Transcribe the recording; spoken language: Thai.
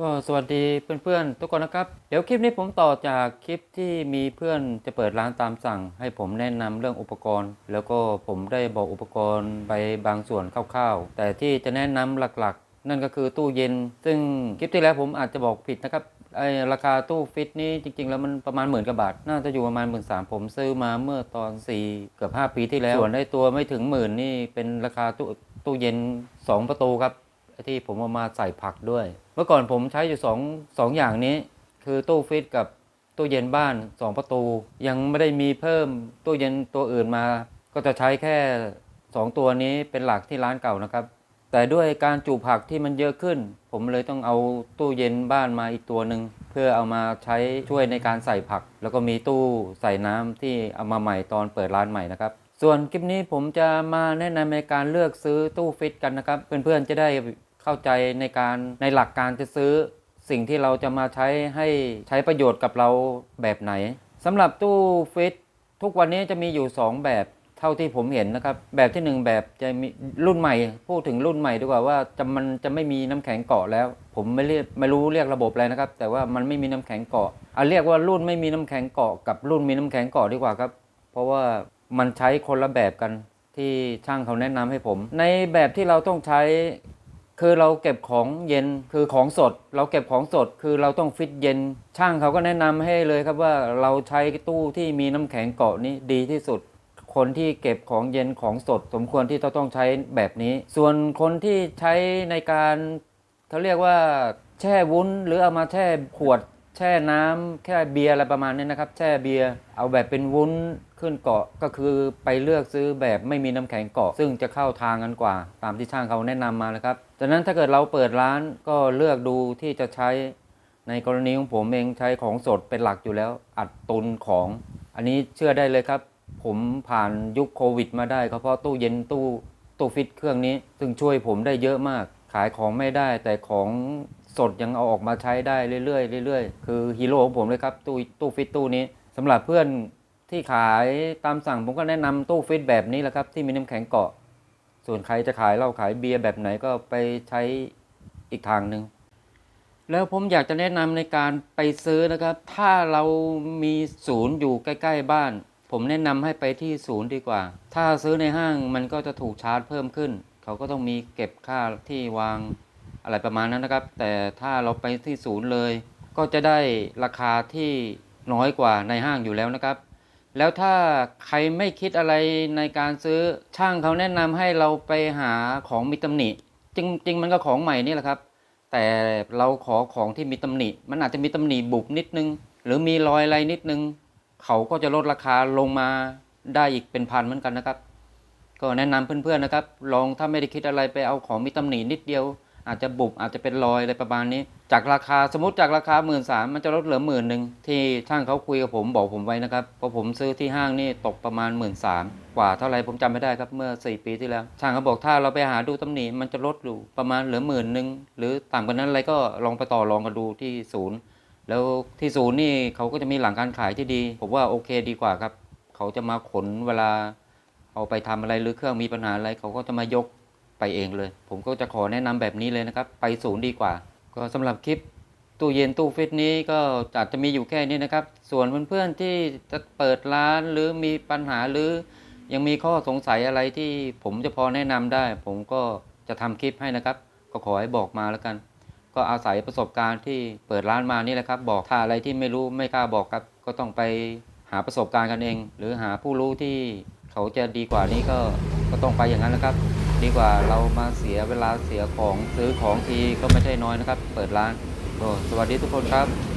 ก็สวัสดีเพื่อนๆทุกคนนะครับ เดี๋ยวคลิปนี้ผมต่อจากคลิปที่มีเพื่อนจะเปิดร้านตามสั่ง ให้ผมแนะนำเรื่องอุปกรณ์ แล้วก็ผมได้บอกอุปกรณ์ไปบางส่วนคร่าวๆ แต่ที่จะแนะนำหลักๆ นั่นก็คือตู้เย็น ซึ่งคลิปที่แล้วผมอาจจะบอกผิดนะครับไอราคาตู้ฟิตนี้จริง ๆ แล้วมันประมาณหมื่นกว่าบาท น่าจะอยู่ประมาณหมื่นสามผมซื้อมาเมื่อตอน4เกือบ5 ปีที่แล้วส่วนได้ตัวไม่ถึงหมื่นนี่เป็นราคาตู้ตู้เย็น 2 ประตูครับ ที่ผมเอามาใส่ผักด้วย เมื่อก่อนผมใช้อยู่สองสองอย่างนี้ คือตู้ฟิตกับตู้เย็นบ้าน2ประตู ยังไม่ได้มีเพิ่มตู้เย็นตัวอื่นมา ก็จะใช้แค่2ตัวนี้เป็นหลักที่ร้านเก่านะครับ แต่ด้วยการจูผักที่มันเยอะขึ้น ผมเลยต้องเอาตู้เย็นบ้านมาอีกตัวหนึ่งเพื่อเอามาใช้ช่วยในการใส่ผัก แล้วก็มีตู้ใส่น้ำที่เอามาใหม่ตอนเปิดร้านใหม่นะครับ ส่วนคลิปนี้ผมจะมาแนะนำในการเลือกซื้อตู้ฟิตกันนะครับ เพื่อนๆจะได้เข้าใจในการในหลักการจะซื้อ สิ่งที่เราจะมาใช้ให้ใช้ประโยชน์กับเราแบบไหนสำหรับตู้ฟิตทุกวันนี้จะมีอยู่ 2 แบบเท่าที่ผมเห็นนะครับ แบบที่ 1 แบบจะมีรุ่นใหม่ พูดถึงรุ่นใหม่ดีกว่าว่าจะมันจะไม่มีน้ำแข็งเกาะแล้ว ผมไม่เรียกไม่รู้เรียกระบบอะไรนะครับ แต่ว่ามันไม่มีน้ำแข็งเกาะเอาเรียกว่ารุ่นไม่มีน้ำแข็งเกาะกับรุ่นมีน้ำแข็งเกาะดีกว่าครับ เพราะว่า มันใช้คนละแบบกันที่ช่างเขาแนะนำให้ผม ในแบบที่เราต้องใช้ คือเราเก็บของเย็นคือของสด เราเก็บของสดคือเราต้องฟิตเย็น ช่างเขาก็แนะนำให้เลยครับว่าเราใช้ตู้ที่มีน้ำแข็งเกาะนี้ดีที่สุด คนที่เก็บของเย็นของสด สมควรที่จะต้องใช้แบบนี้ ส่วนคนที่ใช้ในการเขาเรียกว่าแช่วุ้นหรือเอามาแช่ขวด แช่น้ำแค่เบียร์อะไรประมาณนี้นะครับ แช่เบียร์เอาแบบเป็นวุ้นขึ้นเกาะก็คือไปเลือกซื้อแบบไม่มีน้ำแข็งเกาะ ซึ่งจะเข้าทางกันกว่า ตามที่ช่างเขาแนะนำมานะครับจากนั้นถ้าเกิดเราเปิดร้านก็เลือกดูที่จะใช้ในกรณีของผมเองใช้ของสดเป็นหลักอยู่แล้ว อัดตุนของ อันนี้เชื่อได้เลยครับ ผมผ่านยุคโควิด มาได้เพราะตู้เย็นตู้ตู้ฟิตเครื่องนี้ ซึ่งช่วยผมได้เยอะมาก ขายของไม่ได้แต่ของ สดยังเอาออกมาใช้ได้เรื่อยๆเรื่อยๆ คือฮีโร่ของผมเลยครับตู้ตู้ฟิตตู้นี้สำหรับเพื่อนที่ขายตามสั่งผมก็แนะนำตู้ฟิตแบบนี้แหละครับ ที่มีน้ำแข็งเกาะ ส่วนใครจะขายเหล้าขายเบียร์แบบไหนก็ไปใช้อีกทางหนึ่งแล้วผมอยากจะแนะนำในการไปซื้อนะครับ ถ้าเรามีศูนย์อยู่ใกล้ ๆ บ้าน ผมแนะนำให้ไปที่ศูนย์ดีกว่า ถ้าซื้อในห้างมันก็จะถูกชาร์จเพิ่มขึ้น เขาก็ต้องมีเก็บค่าที่วาง อะไรประมาณนั้นนะครับ แต่ถ้าเราไปที่ศูนย์เลย ก็จะได้ราคาที่น้อยกว่าในห้างอยู่แล้วนะครับ แล้วถ้าใครไม่คิดอะไรในการซื้อช่างเขาแนะนำให้เราไปหาของมีตำหนิจริงๆมันก็ของใหม่นี่แหละครับ แต่เราขอของที่มีตำหนิ มันอาจจะมีตำหนิบุบนิดนึง หรือมีรอยอะไรนิดนึง เขาก็จะลดราคาลงมาได้อีกเป็นพันเหมือนกันนะครับ ก็แนะนำเพื่อนๆนะครับ ลองถ้าไม่ได้คิดอะไรไปเอาของมีตำหนินิดเดียว อาจจะบุบอาจจะเป็นรอยอะไรประมาณนี้ จากราคาสมมติจากราคาหมื่นสามมันจะลดเหลือหมื่นหนึ่งที่ช่างเขาคุยกับผมบอกผมไว้นะครับเพราะผมซื้อที่ห้างนี่ตกประมาณหมื่นสามกว่าเท่าไรผมจำไม่ได้ครับเมื่อ 4 ปีที่แล้วช่างเขาบอกถ้าเราไปหาดูตำหนิมันจะลดอยู่ประมาณเหลือหมื่นหนึ่งหรือต่ำกว่านั้นอะไรก็ลองไปต่อรองกันดูที่ศูนย์แล้วที่ศูนย์นี่เขาก็จะมีหลังการขายที่ดี ผมว่าโอเคดีกว่าครับ เขาจะมาขนเวลาเอาไปทำอะไรหรือเครื่องมีปัญหาอะไรเขาก็จะมายก ไปเองเลย ผมก็จะขอแนะนำแบบนี้เลยนะครับ ไปศูนย์ดีกว่า ก็สำหรับคลิปตู้เย็นตู้ฟิตนี้ก็อาจจะมีอยู่แค่นี้นะครับ ส่วนเพื่อนๆที่จะเปิดร้านหรือมีปัญหาหรือ ยังมีข้อสงสัยอะไรที่ผมจะพอแนะนำได้ ผมก็จะทำคลิปให้นะครับ ก็ขอให้บอกมาแล้วกัน ก็อาศัยประสบการณ์ที่เปิดร้านมานี่แหละครับ บอกถ้าอะไรที่ไม่รู้ไม่กล้าบอกครับ ก็ต้องไปหาประสบการณ์กันเอง หรือหาผู้รู้ที่เขาจะดีกว่านี้ก็ก็ต้องไปอย่างนั้นนะครับ ดีกว่าเรามาเสียเวลาเสียของซื้อของทีก็ไม่ใช่น้อยนะครับ เปิดร้านก็สวัสดีทุกคนครับ